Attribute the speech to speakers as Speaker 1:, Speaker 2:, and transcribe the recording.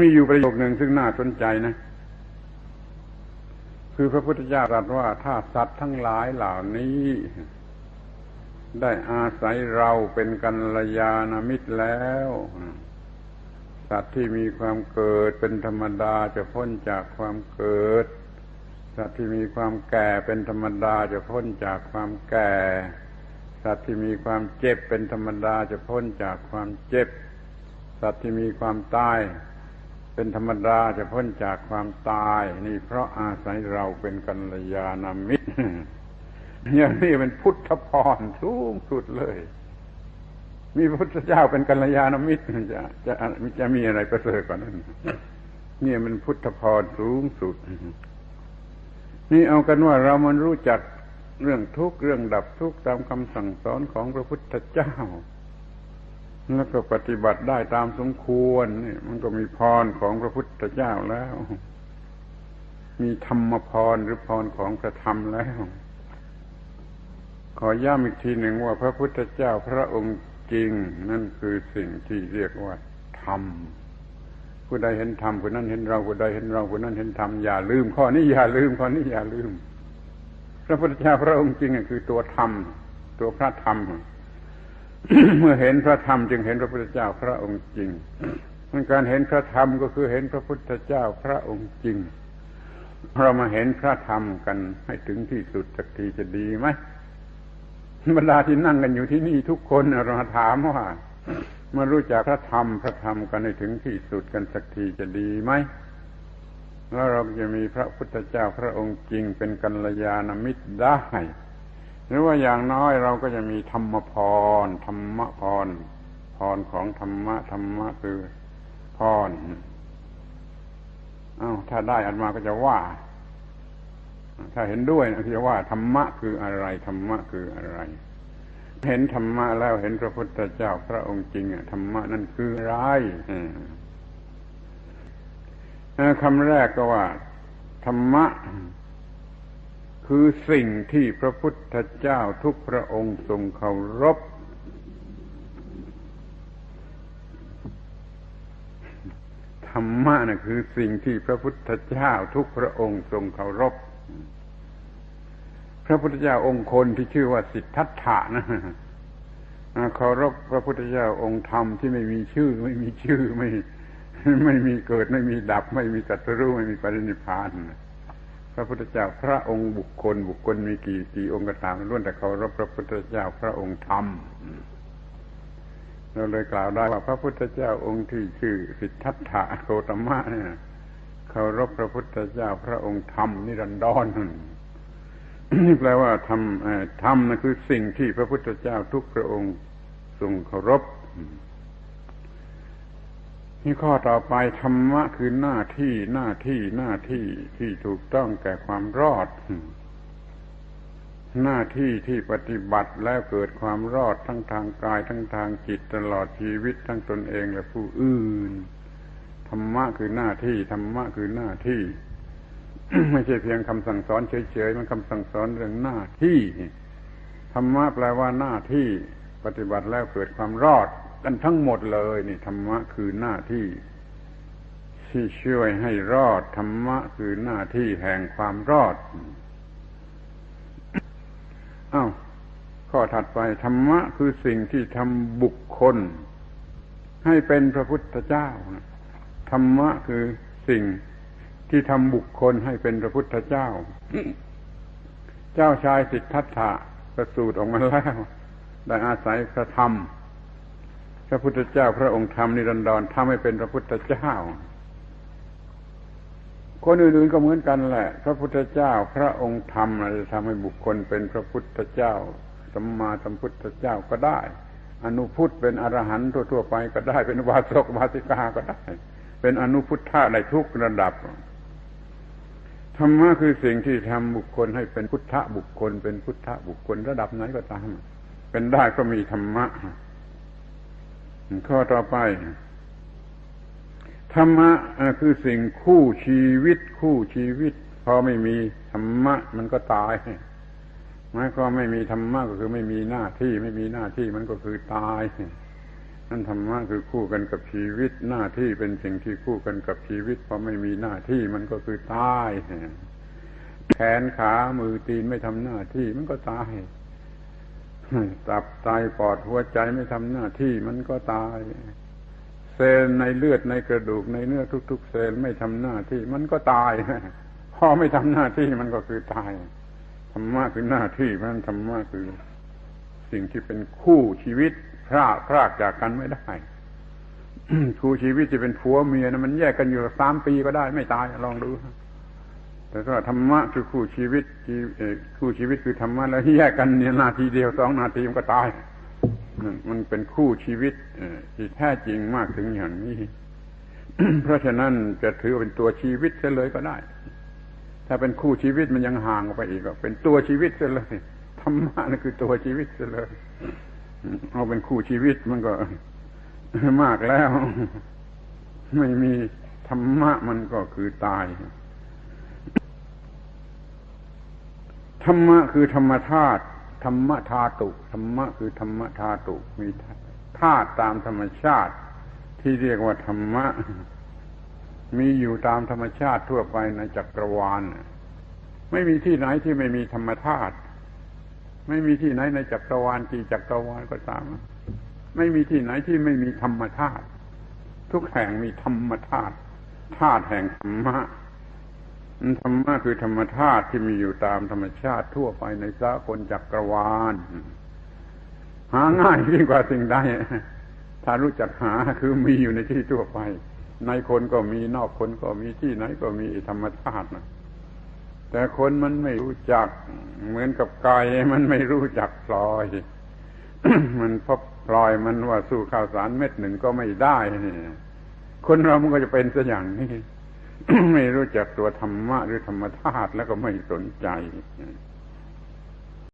Speaker 1: มีอยู่ประโยคหนึ่งซึ่งน่าสนใจนะ คือพระพุทธเจ้าตรัสว่าถ้าสัตว์ทั้งหลายเหล่านี้ ได้อาศัยเราเป็นกัลยาณมิตรแล้ว สัตว์ที่มีความเกิดเป็นธรรมดาจะพ้นจากความเกิด สัตว์ที่มีความแก่เป็นธรรมดาจะพ้นจากความแก่ สัตว์ที่มีความเจ็บเป็นธรรมดาจะพ้นจากความเจ็บ สัตว์ที่มีความตาย เป็นธรรมดาจะพ้นจากความตาย นี่เพราะอาศัยเราเป็นกัลยาณมิตรอย่างนี้เป็นพุทธพรสูงสุดเลย มีพระพุทธเจ้าเป็นกัลยาณมิตรจะจะจะมีอะไรประเสริฐกว่านั้นนี่มันพุทธพรสูงสุด นี่เอากันว่าเรามันรู้จักเรื่องทุกข์เรื่องดับทุกข์ตามคำสั่งสอนของพระพุทธเจ้า แล้วก็ปฏิบัติได้ตามสมควรนี่มันก็มีพรของพระพุทธเจ้าแล้ว มีธรรมพรหรือพรของพระธรรมแล้ว ขอย้ำอีกทีหนึ่งว่าพระพุทธเจ้าพระองค์จริง นั่นคือสิ่งที่เรียกว่าธรรมผู้ใดเห็นธรรมผู้นั้นเห็นเราผู้ใดเห็นเราผู้นั้นเห็นธรรมอย่าลืม ข้อนี้อย่าลืมข้อนี้อย่าลืม พระพุทธเจ้าพระองค์จริงคือตัวธรรม ตัวพระธรรม เมื่อเห็นพระธรรมจึงเห็นพระพุทธเจ้าพระองค์จริงการเห็นพระธรรมก็คือเห็นพระพุทธเจ้าพระองค์จริง เรามาเห็นพระธรรมกันให้ถึงที่สุดสักทีจะดีไหมบรรดาที่นั่งกันอยู่ที่นี่ทุกคนเราถามว่ามารู้จักพระธรรมพระธรรมกันให้ถึงที่สุดกันสักทีจะดีไหมแล้วเราจะมีพระพุทธเจ้าพระองค์จริงเป็นกัลยาณมิตรได้ หรือว่าอย่างน้อยเราก็จะมีธรรมพรธรรมพรพรของธรรมะธรรมะคือพรอา้าวถ้าได้อันมาก็จะว่า ถ้าเห็นด้วยนะจะว่าธรรมะคืออะไรธรรมะคืออะไร เห็นธรรมะแล้วเห็นพระพุทธเจ้าพระองค์จริงอะธรรมะนั่นคืออะไรคำแรกก็ว่า ธรรมะ คือสิ่งที่พระพุทธเจ้าทุกพระองค์ทรงเคารพธรรมะนะ่ะคือสิ่งที่พระพุทธเจ้าทุกพระองค์ทรงเคารพ พระพุทธเจ้าองค์คนที่ชื่อว่าสิทธัตถะนะเคารพพระพุทธเจ้าองค์ธรรมที่ไม่มีชื่อ ไม่มีชื่อไม่ไม่มีเกิดไม่มีดับ ไม่มีตัตรู้ไม่มีปรินิพาน พระพุทธเจ้าพระองค์บุคคล บุคคลมีกี่กี่องค์ก็ตามล้วนแต่เคารพพระพุทธเจ้าพระองค์ธรรมเราเลยกล่าวได้ว่าพระพุทธเจ้าองค์ที่ชื่อสิทธัตถะโคตมะเนี่ยเคารพพระพุทธเจ้าพระองค์ธรรมนิรันดรนี่แปลว่าธรรมธรรมนั่นคือสิ่งที่พระพุทธเจ้าทุกพระองค์ทรงเคารพ นี่ข้อต่อไปธรรมะคือหน้าที่หน้าที่หน้าที่ที่ถูกต้องแก่ความรอด หน้าที่ที่ปฏิบัติแล้วเกิดความรอดทั้งทางกายทั้งทางจิตตลอดชีวิตทั้งตนเองและผู้อื่นธรรมะคือหน้าที่ธรรมะคือหน้าที่ ไม่ใช่เพียงคำสั่งสอนเฉยๆมันคำสั่งสอนเรื่องหน้าที่ธรรมะแปลว่าหน้าที่ ปฏิบัติแล้วเกิดความรอด กันทั้งหมดเลยนี่ธรรมะคือหน้าที่ ที่ช่วยให้รอดธรรมะคือหน้าที่แห่งความรอดอา้าวข้อถัดไปธรรมะคือสิ่งที่ทำบุคคล ให้เป็นพระพุทธเจ้าธรรมะคือสิ่งที่ทำบุคคลให้เป็นพระพุทธเจ้า เจ้าชายสิทธัตถะประสูติออกมาแล้วได้อาศัยพระธรรม ระพุทธเจ้าพระองค์ทำนิรันดรทำให้เป็นพระพุทธเจ้า คนอื่นๆก็เหมือนกันแหละ พระพุทธเจ้าพระองค์ทำอะไรจะทำให้บุคคลเป็นพระพุทธเจ้าสัมมาสัมพุทธเจ้าก็ได้ อนุพุทธเป็นอรหันต์ทั่วๆไปก็ได้ เป็นวาสกวาสิกาก็ได้ เป็นอนุพุทธะในทุกระดับธรรมะคือสิ่งที่ทำบุคคลให้เป็นพุทธบุคคล เป็นพุทธบุคคลระดับไหนก็ตาม เป็นได้ก็มีธรรมะ ข้อต่อไป ธรรมะคือสิ่งคู่ชีวิต คู่ชีวิต พอไม่มีธรรมะมันก็ตายหมายความไม่มีธรรมะก็คือไม่มีหน้าที่ไม่มีหน้าที่มันก็คือตายนั่นธรรมะคือคู่กันกับชีวิต หน้าที่เป็นสิ่งที่คู่กันกับชีวิตพอไม่มีหน้าที่มันก็คือตายแขนขามือตีนไม่ทำหน้าที่มันก็ตาย ตับไตปอดหัวใจไม่ทำหน้าที่มันก็ตาย เซลล์ในเลือดในกระดูกในเนื้อทุก ๆ เซลล์ไม่ทำหน้าที่มันก็ตายพอไม่ทำหน้าที่มันก็คือตายธรรมะคือหน้าที่เพราะนั้นธรรมะคือสิ่งที่เป็นคู่ชีวิตพรากพรากจากกันไม่ได้คู่ชีวิตจะเป็นผัวเมียนะมันแยกกันอยู่สามปีก็ได้ไม่ตายลองดู แต่ก็ธรรมะคือคู่ชีวิตคู่ชีวิตคือธรรมะแล้วแยกกันเนี่ยนาทีเดียวสองนาทีมันก็ตายมันเป็นคู่ชีวิตที่แท้จริงมากถึงอย่างนี้ เพราะฉะนั้นจะถือเป็นตัวชีวิตเสียเลยก็ได้ ถ้าเป็นคู่ชีวิตมันยังห่างออกไปอีกก็เป็นตัวชีวิตเสียเลยธรรมะนั่นคือตัวชีวิตเสียเลยเอาเป็นคู่ชีวิตมันก็มากแล้ว ไม่มีธรรมะมันก็คือตาย ธรรมะคือธรรมธาตุธรรมธาตุธรรมะคือธรรมธาตุมีธาตุตามธรรมชาติ ที่เรียกว่าธรรมะ มีอยู่ตามธรรมชาติทั่วไปในจักรวาลไม่มีที่ไหนที่ไม่มีธรรมธาตุไม่มีที่ไหนในจักรวาลกี่จักรวาลก็ตาม ไม่มีที่ไหนที่ไม่มีธรรมธาตุทุกแห่งมีธรรมธาตุธาตุแห่งธรรมะ ธรรมะคือธรรมธาตุที่มีอยู่ตามธรรมชาติทั่วไปในสากลจักรวาล หาง่ายยิ่งกว่าสิ่งใดถ้ารู้จักหาคือมีอยู่ในที่ทั่วไป ในคนก็มีนอกคนก็มีที่ไหนก็มีธรรมชาตินะแต่คนมันไม่รู้จักเหมือนกับไก่มันไม่รู้จักพลอย มันพบพลอยมันว่าสู้ข้าวสารเม็ดหนึ่งก็ไม่ได้คนเรามันก็จะเป็นซะอย่างนี้ ไม่รู้จักตัวธรรมะหรือธรรมธาตุแล้วก็ไม่สนใจ